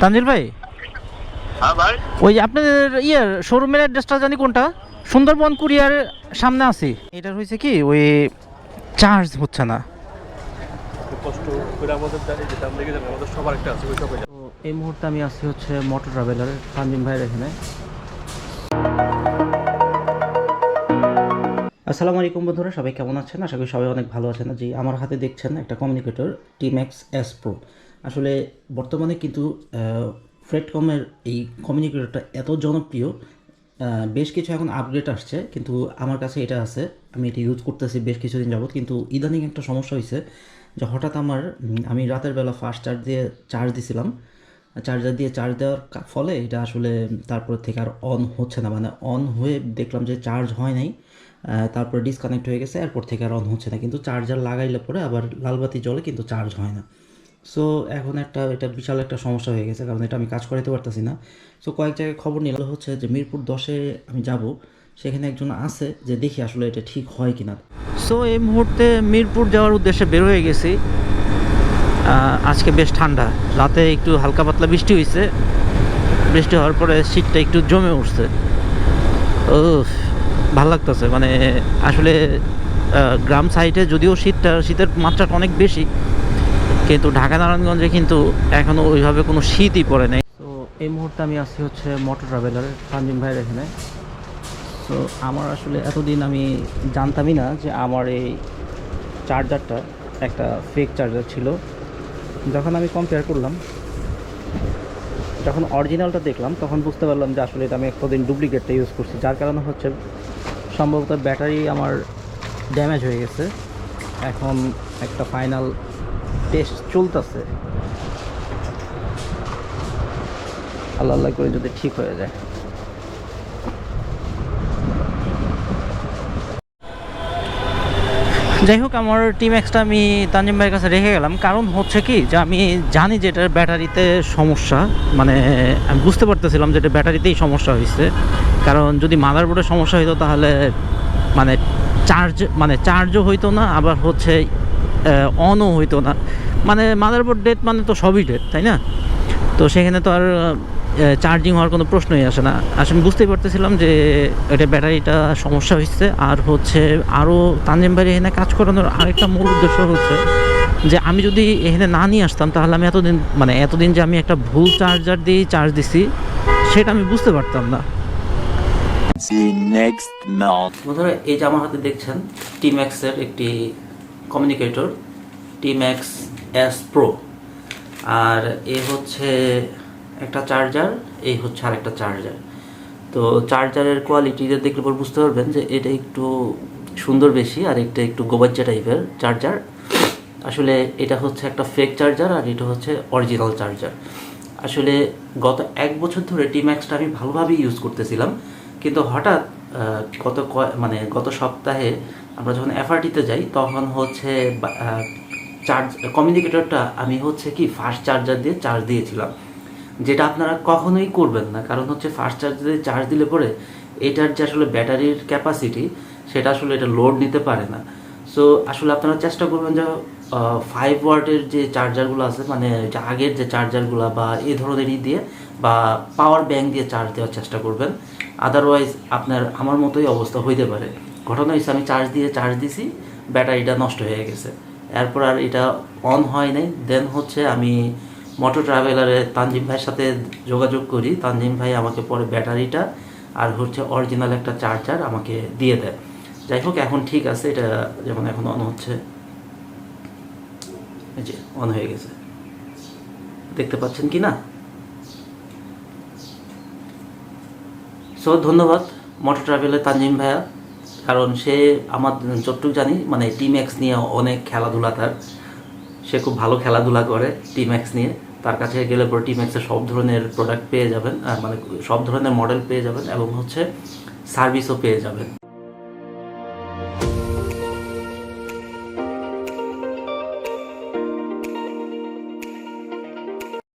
তানজিল ভাই? হ্যাঁ ভাই। ওই আপনাদের ইয়ের শোরুমের অ্যাড্রেসটা জানি কোনটা? সুন্দরবন কুরিয়ার সামনে আছি। এটার হয়েছে কি ওই চার্জ হচ্ছে না। কষ্ট করে আমাদের জানি যে দাম লেগে আমাদের সবার একটা আছে ওই সবাই তো এই মুহূর্তে আমি আছি হচ্ছে মোটর ট্রাভেলার তানজিম ভাইয়ের এখানে। আসসালামু আলাইকুম বন্ধুরা সবাই কেমন আছেন? আশা করি সবাই অনেক ভালো আছেন। জি আমার হাতে দেখছেন একটা কমিউনিকেটর টিম্যাক্স এস প্রো আসলে বর্তমানে কিন্তু ফ্রেডকমের এই কমিউনিকেটরটা এত জনপ্রিয় বেশ কিছু এখন আপগ্রেড আসছে, কিন্তু আমার কাছে এটা আছে, আমি এটা ইউজ করতেছি বেশ কিছুদিন যাবত কিন্তু ইদানিং একটা সমস্যা হয়েছে যে হঠাৎ আমার আমি রাতের বেলা ফাস্ট চার্জ দিয়ে চার্জ দিছিলাম। চার্জার দিয়ে চার্জ দেওয়ার ফলে এটা আসলে তারপর থেকে আর অন হচ্ছে না মানে অন হয়ে দেখলাম যে চার্জ হয় নাই তারপরে ডিসকানেক্ট হয়ে গেছে, এরপর থেকে আর অন হচ্ছে না, কিন্তু চার্জার লাগাইলে পরে আবার লালবাতি জ্বলে, কিন্তু চার্জ হয় না। সো এখন একটা, এটা বিশাল একটা সমস্যা হয়ে গেছে, কারণ এটা আমি কাজ করাতে পারতেছি না। সো কয়েক জায়গায় খবর নিল হচ্ছে যে মিরপুর দশে আমি যাব, সেখানে একজন আছে যে দেখি আসলে এটা ঠিক হয় কিনা। সো এই মুহূর্তে মিরপুর যাওয়ার উদ্দেশ্যে বের হয়ে গেছি। আজকে বেশ ঠান্ডা, রাতে একটু হালকা পাতলা বৃষ্টি হয়েছে বৃষ্টি হওয়ার পরে শীতটা একটু জমে উঠছে। ও ভালো লাগতেছে মানে আসলে গ্রাম সাইডে যদিও শীতটা, শীতের মাত্রাটা অনেক বেশি কিন্তু ঢাকা নারায়ণগঞ্জে কিন্তু এখনও ওইভাবে কোনো শীতই পড়ে নেই। তো এই মুহূর্তে আমি আসছি হচ্ছে মোটর ট্রাভেলার, তানজিম ভাইয়ের এখানে। তো আমার আসলে এতদিন আমি জানতামই না যে আমার এই চার্জারটা একটা ফেক চার্জার ছিল। যখন আমি কম্পেয়ার করলাম, যখন অরিজিনালটা দেখলাম, তখন বুঝতে পারলাম যে আসলে এটা আমি এতদিন ডুপ্লিকেটটা ইউজ করছি। যার কারণে হচ্ছে সম্ভবত ব্যাটারি আমার ড্যামেজ হয়ে গেছে। এখন একটা ফাইনাল টেস্ট চলতেছে। আল্লাহ আল্লাহ করে যদি ঠিক হয়ে যায়। যাই হোক, আমার টিম এক্সটা আমি তানজিম ভাইয়ের কাছে রেখে গেলাম। কারণ হচ্ছে কি যে আমি জানি যে এটার ব্যাটারিতে সমস্যা। মানে আমি বুঝতে পারতেছিলাম যে এটা ব্যাটারিতেই সমস্যা হয়েছে। কারণ যদি মাদারবোর্ডে সমস্যা হইতো তাহলে মানে চার্জ মানে চার্জও হইতো না, আবার হচ্ছে অনও হইতো না। মানে মাদারবোর্ড ডেট মানে তো সবই ডেট তাই না? তো সেখানে তো আর চার্জিং হওয়ার কোনো প্রশ্নই আসে না। আসলে আমি বুঝতেই পারতেছিলাম যে এটা ব্যাটারিটা সমস্যা হচ্ছে আর হচ্ছে আরও তানজিম ভাই এখানে কাজ করানোর আরেকটা মূল উদ্দেশ্য হচ্ছে যে আমি যদি এখানে না নিয়ে আসতাম তাহলে আমি এতদিন মানে এতদিন যে আমি একটা ভুল চার্জার দিয়েই চার্জ দিছি সেটা আমি বুঝতে পারতাম না। বন্ধুরা এই যে আমার হাতে দেখছেন টিম্যাক্সের একটি কমিউনিকেটর টিম্যাক্স এস প্রো আর এ হচ্ছে একটা চার্জার এই হচ্ছে আরেকটা চার্জার তো চার্জারের কোয়ালিটি দেখলে পর বুঝতে পারবেন যে এটা একটু সুন্দর বেশি আর একটা একটু গোবাজ্জা টাইপের চার্জার আসলে এটা হচ্ছে একটা ফেক চার্জার আর এটা হচ্ছে অরিজিনাল চার্জার আসলে গত এক বছর ধরে টিম্যাক্সটা আমি ভালোভাবেই ইউজ করতেছিলাম, কিন্তু হঠাৎ গত মানে গত সপ্তাহে আমরা যখন এফআরটিতে যাই, তখন হচ্ছে চার্জ কমিউনিকেটরটা আমি হচ্ছে কি ফাস্ট চার্জার দিয়ে চার্জ দিয়েছিলাম। যেটা আপনারা কখনোই করবেন না, কারণ হচ্ছে ফাস্ট চার্জ দিয়ে চার্জ দিলে পরে এটার যে আসলে ব্যাটারির ক্যাপাসিটি সেটা আসলে এটা লোড নিতে পারে না। সো আসলে আপনারা চেষ্টা করবেন যে ফাইভ ওয়াটের যে চার্জারগুলো আছে মানে আগের যে চার্জারগুলো বা এই ধরনেরই দিয়ে বা পাওয়ার ব্যাংক দিয়ে চার্জ দেওয়ার চেষ্টা করবেন। আদারওয়াইজ আপনার, আমার মতোই অবস্থা হইতে পারে। ঘটনা হয়েছে আমি চার্জ দিয়ে চার্জ দিছি, ব্যাটারিটা নষ্ট হয়ে গেছে। এরপর আর এটা অন হয় নাই। দেন হচ্ছে আমি মোটর ট্রাভেলারে তানজিম ভাইয়ের সাথে যোগাযোগ করি। তানজিম ভাই আমাকে পরে ব্যাটারিটা আর হচ্ছে অরিজিনাল একটা চার্জার আমাকে দিয়ে দেয়। যাই হোক, এখন ঠিক আছে, এটা যেমন এখন অন হচ্ছে। এই যে অন হয়ে গেছে। দেখতে পাচ্ছেন কি না? সো ধন্যবাদ মোটর ট্রাভেলের তানজিম ভাইয়া। কারণ সে আমার যতটুকু জানি মানে টিম এক্স নিয়ে অনেক খেলাধুলা তার। সে খুব ভালো খেলাধুলা করে টিম এক্স নিয়ে। তার কাছে গেলে পরে টিম এক্সের সব ধরনের প্রোডাক্ট পেয়ে যাবেন মানে সব ধরনের মডেল পেয়ে যাবেন এবং হচ্ছে সার্ভিসও পেয়ে যাবেন।